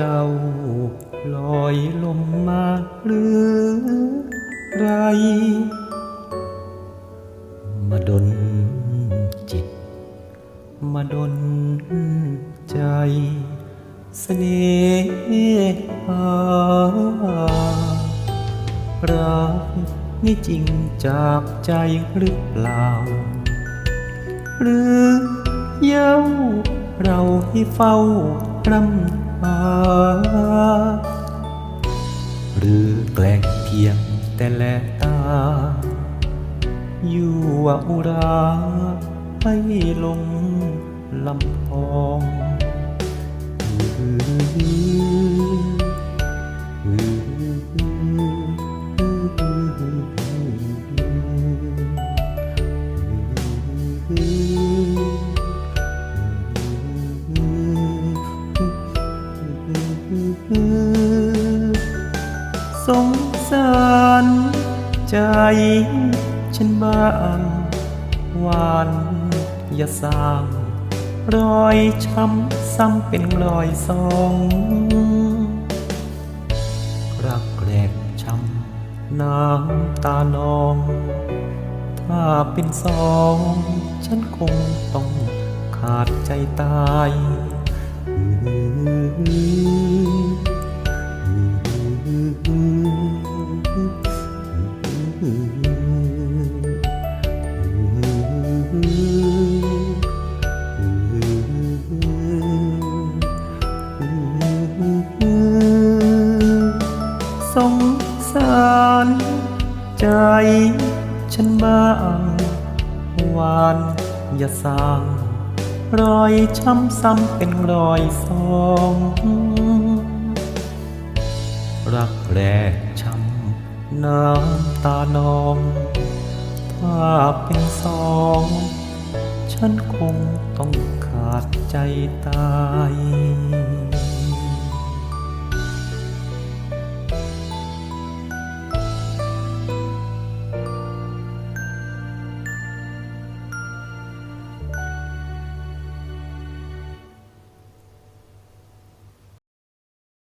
เจ้าลอยลมมาหรือไรมาดนจิต มาดนใจเสน่หารักนี่จริงจากใจหรือเปล่า หรือเย้าเราให้เฝ้ารำ หาหรือแกล้งเพียงแต่แลตา อยู่อุราให้ลงลำพอง สงสารใจฉันบ้างวานอย่าสร้าง รอยช้ำซ้ำเป็นรอยสองรักแรกช้ำน้ำตานอง ถ้าเป็นสอง ฉันคงต้องขาดใจตาย สงสารใจฉันบ้างหวานอย่าสร้างรอยช้ำซ้ำเป็นรอยสอง รักแรกช้ำ น้ำตานอง ถ้าเป็นสอง ฉันคงต้องขาดใจตาย